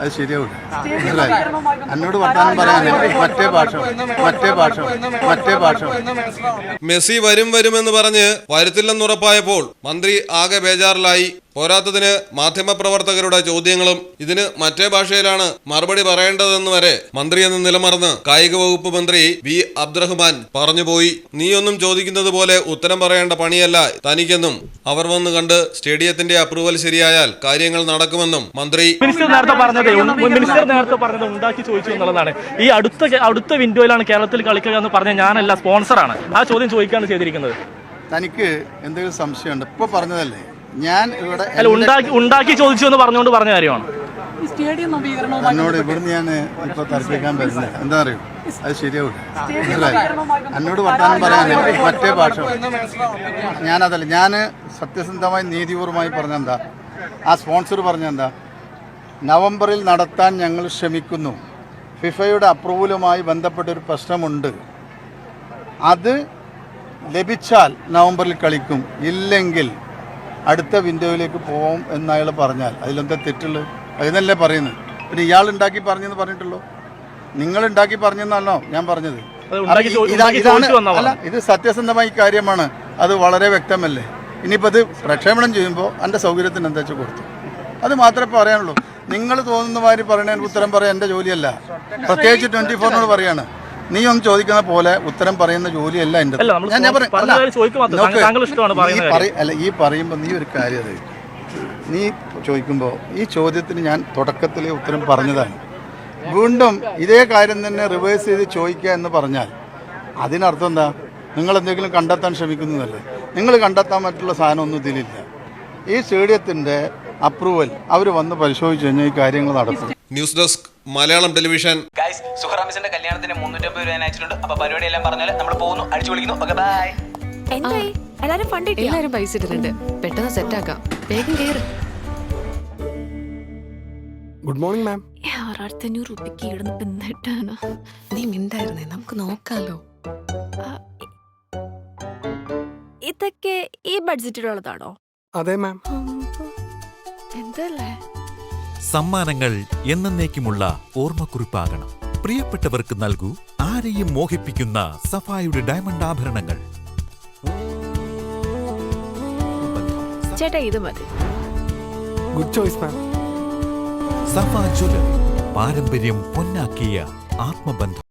അത് ശരിയാവില്ല മനസ്സിലായി? എന്നോട് വർത്താനം പറയാൻ മറ്റേ ഭാഷ മറ്റേ ഭാഷ മറ്റേ ഭാഷ മെസ്സി വരും വരുമെന്ന് പറഞ്ഞ് വരുത്തില്ലെന്നുറപ്പായപ്പോൾ മന്ത്രി ആകെ ബേജാറിലായി. പോരാത്തതിന് മാധ്യമപ്രവർത്തകരുടെ ചോദ്യങ്ങളും ഇതിന് മറ്റേ ഭാഷയിലാണ് മറുപടി പറയേണ്ടതെന്ന് വരെ മന്ത്രി എന്ന് നിലമറന്ന് കായിക വകുപ്പ് മന്ത്രി വി അബ്ദുറഹ്മാൻ പറഞ്ഞുപോയി. നീയൊന്നും ചോദിക്കുന്നത് പോലെ ഉത്തരം പറയേണ്ട പണിയല്ല തനിക്കെന്നും അവർ വന്ന് കണ്ട് സ്റ്റേഡിയത്തിന്റെ അപ്രൂവൽ ശരിയായാൽ കാര്യങ്ങൾ നടക്കുമെന്നും മന്ത്രി മിനിസ്റ്റർ നേരത്തെ പറഞ്ഞത് മിനിസ്റ്റർ നേരത്തെ പറഞ്ഞത് ഉണ്ടാക്കി ചോദിച്ചു എന്നുള്ളതാണ്. ഈ അടുത്ത അടുത്ത വിൻഡോയിലാണ് കേരളത്തിൽ കളിക്കുക എന്ന് പറഞ്ഞ ഞാനല്ല സ്പോൺസറാണ്. ആ ചോദ്യം ചോദിക്കാണ് ചെയ്തിരിക്കുന്നത്. തനിക്ക് എന്തെങ്കിലും സംശയമുണ്ട്? ഇപ്പൊ പറഞ്ഞതല്ലേ? ഞാൻ ഇവിടെ അല്ല ഉണ്ടാക്കി ഉണ്ടാക്കി ചോദിച്ചു എന്ന് പറഞ്ഞുകൊണ്ട് പറഞ്ഞ കാര്യമാണ്. സ്റ്റേഡിയം എന്നോട് ഇവിടുന്ന് ഞാൻ ഇപ്പൊ തർക്കിക്കാൻ പറ്റില്ല. എന്താ അറിയോ? അത് ശരിയാവില്ല മനസ്സിലായി? എന്നോട് വർത്താനം പറയാൻ മറ്റേ ഭാഷ ഞാനതല്ല ഞാൻ സത്യസന്ധമായി നീതിപൂർവമായി പറഞ്ഞെന്താ? ആ സ്പോൺസർ പറഞ്ഞെന്താ? നവംബറിൽ നടത്താൻ ഞങ്ങൾ ശ്രമിക്കുന്നു. ഫിഫയുടെ അപ്രൂവലുമായി ബന്ധപ്പെട്ട ഒരു പ്രശ്നമുണ്ട്. അത് ലഭിച്ചാൽ നവംബറിൽ കളിക്കും. ഇല്ലെങ്കിൽ അടുത്ത വിൻഡോയിലേക്ക് പോവും എന്ന് അയാൾ പറഞ്ഞാൽ അതിലെന്താ തെറ്റുള്ളത് അതിനല്ലേ പറയുന്നത്? പിന്നെ ഇയാൾ ഉണ്ടാക്കി പറഞ്ഞെന്ന് പറഞ്ഞിട്ടുള്ളൂ? നിങ്ങൾ ഉണ്ടാക്കി പറഞ്ഞെന്നല്ലോ ഞാൻ പറഞ്ഞത്? ഇതാണ് അല്ല ഇത് സത്യസന്ധമായി കാര്യമാണ്. അത് വളരെ വ്യക്തമല്ലേ? ഇനിയിപ്പോൾ അത് പ്രക്ഷേപണം ചെയ്യുമ്പോൾ എന്റെ സൗകര്യത്തിന് എന്താ വെച്ചാൽ കൊടുത്തു അത് മാത്രമേ പറയാനുള്ളൂ. നിങ്ങൾ തോന്നുന്ന മാതിരി പറയണതിന് ഉത്തരം പറയാൻ എന്റെ ജോലിയല്ല. പ്രത്യേകിച്ച് ട്വന്റി ഫോറിനോട് പറയാണ്. നീ ഒന്ന് ചോദിക്കുന്ന പോലെ ഉത്തരം പറയുന്ന ജോലിയല്ല എന്റെ അല്ല, ഞാൻ- ഞാൻ പറയാം. പറഞ്ഞ അല്ല, ഈ പറയുമ്പോൾ നീ ഒരു കാര്യം നീ ചോദിക്കുമ്പോൾ ഈ ചോദ്യത്തിന് ഞാൻ തുടക്കത്തിലെ ഉത്തരം പറഞ്ഞതാണ്. വീണ്ടും ഇതേ കാര്യം തന്നെ റിവേഴ്സ് ചെയ്ത് ചോദിക്കുക എന്ന് പറഞ്ഞാൽ അതിനർത്ഥം എന്താ? നിങ്ങൾ എന്തെങ്കിലും കണ്ടെത്താൻ ശ്രമിക്കുന്നതല്ലേ? നിങ്ങൾ കണ്ടെത്താൻ പറ്റുള്ള സാധനം ഒന്നും ഇതിലില്ല. ഈ സ്റ്റേഡിയത്തിന്റെ അപ്രൂവൽ അവർ വന്ന് പരിശോധിച്ചു കഴിഞ്ഞാൽ ഈ കാര്യങ്ങൾ നടക്കും. News desk Malayalam television guys സുഹറാമിസിന്റെ കല്യാണത്തിന് മുന്നൂറ്റമ്പത് രൂപ ഞാൻ അയച്ചിട്ടുണ്ട്. അപ്പൊ പരിപാടി എല്ലാം പറഞ്ഞാൽ നമ്മൾ പോകുന്നു. അടിച്ചു വിളിക്കുന്നു ഓക്കെ ബൈ എന്തായി? എല്ലാരും ഫണ്ട് എല്ലാരും പൈസ ഇട്ടിട്ടുണ്ട്. പെട്ടെന്ന് സെറ്റ് ആക്കാം. വേഗം കേറ്. ഗുഡ് മോർണിംഗ് മാം ആറായിരത്തഞ്ഞൂറ് രൂപയ്ക്ക് ഇടുന്ന എന്നിട്ടാണ് നീ മിണ്ടായിരുന്നേ. നമുക്ക് നോക്കാലോ. ഇതൊക്കെ ഈ ബഡ്ജറ്റിലുള്ളതാണോ? അതെ മാം എന്തല്ലേ? സമ്മാനങ്ങൾ എന്നേക്കുമുള്ള ഓർമ്മക്കുറിപ്പാകണം. പ്രിയപ്പെട്ടവർക്ക് നൽകൂ ആരെയും മോഹിപ്പിക്കുന്ന സഫായുടെ ഡയമണ്ട് ആഭരണങ്ങൾ. ചേട്ടാ ഇത് മതി. Good choice ma'am Safa jewellery പാരമ്പര്യം പൊന്നാക്കിയ ആത്മബന്ധം.